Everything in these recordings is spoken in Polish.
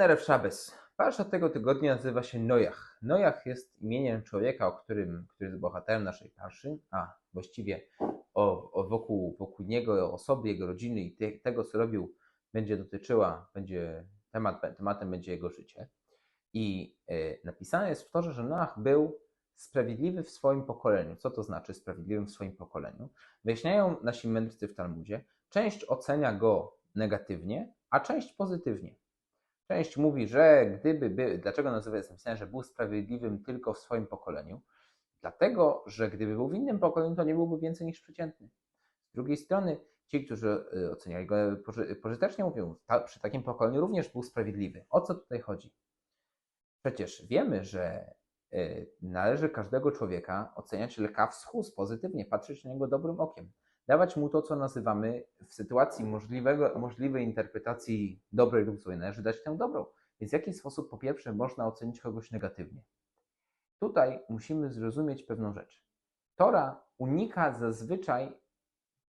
Erew Szabes. Parsza tego tygodnia nazywa się Nojach. Nojach jest imieniem człowieka, o którym, który jest bohaterem naszej parszy, a właściwie o, o wokół, wokół niego, osoby, jego rodziny i te, tego, co robił, będzie dotyczyła, będzie temat, tematem będzie jego życie. I e, napisane jest w Torze, że Noach był sprawiedliwy w swoim pokoleniu. Co to znaczy sprawiedliwym w swoim pokoleniu? Wyjaśniają nasi mędrcy w Talmudzie. Część ocenia go negatywnie, a część pozytywnie. Część mówi, że gdyby był, dlaczego nazywa jest napisane, że był sprawiedliwym tylko w swoim pokoleniu? Dlatego, że gdyby był w innym pokoleniu, to nie byłby więcej niż przeciętny. Z drugiej strony, ci, którzy y, oceniali go poży- pożytecznie, mówią, ta, przy takim pokoleniu również był sprawiedliwy. O co tutaj chodzi? Przecież wiemy, że y, należy każdego człowieka oceniać lekaw z chust pozytywnie, patrzeć na niego dobrym okiem, dawać mu to, co nazywamy w sytuacji możliwego, możliwej interpretacji dobrej lub złej, należy dać tę dobrą. Więc w jaki sposób, po pierwsze, można ocenić kogoś negatywnie? Tutaj musimy zrozumieć pewną rzecz. Tora unika zazwyczaj,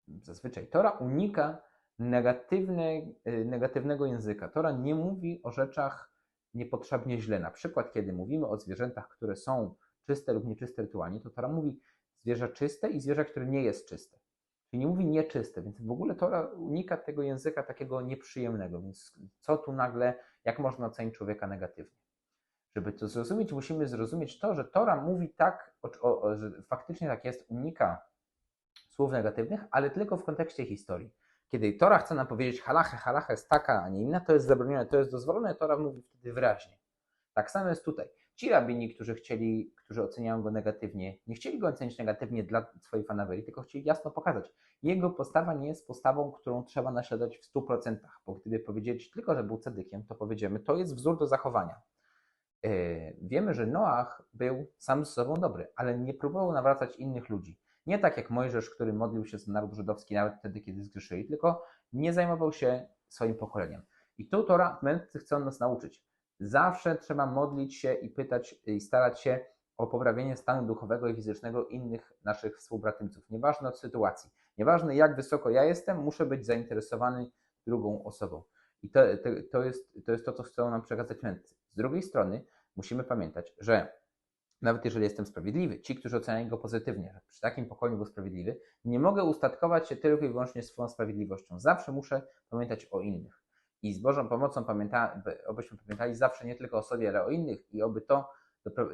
zazwyczaj Tora unika negatywne, y, negatywnego języka. Tora nie mówi o rzeczach niepotrzebnie źle. Na przykład, kiedy mówimy o zwierzętach, które są czyste lub nieczyste rytualnie, to Tora mówi zwierzę czyste i zwierzę, które nie jest czyste. Czyli nie mówi nieczyste, więc w ogóle Tora unika tego języka takiego nieprzyjemnego. Więc co tu nagle, jak można ocenić człowieka negatywnie? Żeby to zrozumieć, musimy zrozumieć to, że Tora mówi tak, o, o, że faktycznie tak jest, unika słów negatywnych, ale tylko w kontekście historii. Kiedy Tora chce nam powiedzieć halachę, halacha jest taka, a nie inna, to jest zabronione, to jest dozwolone, Tora mówi wtedy wyraźnie. Tak samo jest tutaj. Ci rabini, którzy chcieli, którzy oceniają go negatywnie, nie chcieli go ocenić negatywnie dla swojej fanaberii, tylko chcieli jasno pokazać. Jego postawa nie jest postawą, którą trzeba naśladować w 100%, bo gdyby powiedzieć tylko, że był cedykiem, to powiedziemy, to jest wzór do zachowania. Yy, Wiemy, że Noach był sam z sobą dobry, ale nie próbował nawracać innych ludzi. Nie tak jak Mojżesz, który modlił się za naród żydowski nawet wtedy, kiedy zgrzeszyli, tylko nie zajmował się swoim pokoleniem. I tu Tora, chcą nas nauczyć. Zawsze trzeba modlić się i pytać i starać się o poprawienie stanu duchowego i fizycznego innych naszych współbratymców. Nieważne od sytuacji, nieważne jak wysoko ja jestem, muszę być zainteresowany drugą osobą. I to, to, to, jest, to jest to, co chcą nam przekazać mędrcy. Z drugiej strony musimy pamiętać, że nawet jeżeli jestem sprawiedliwy, ci, którzy oceniają go pozytywnie, że przy takim pokoleniu był sprawiedliwy, nie mogę ustatkować się tylko i wyłącznie swoją sprawiedliwością. Zawsze muszę pamiętać o innych. I z Bożą pomocą pamięta, obyśmy pamiętali zawsze nie tylko o sobie, ale o innych i oby to,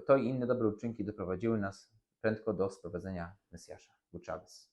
to i inne dobre uczynki doprowadziły nas prędko do sprowadzenia Mesjasza. Buczabes.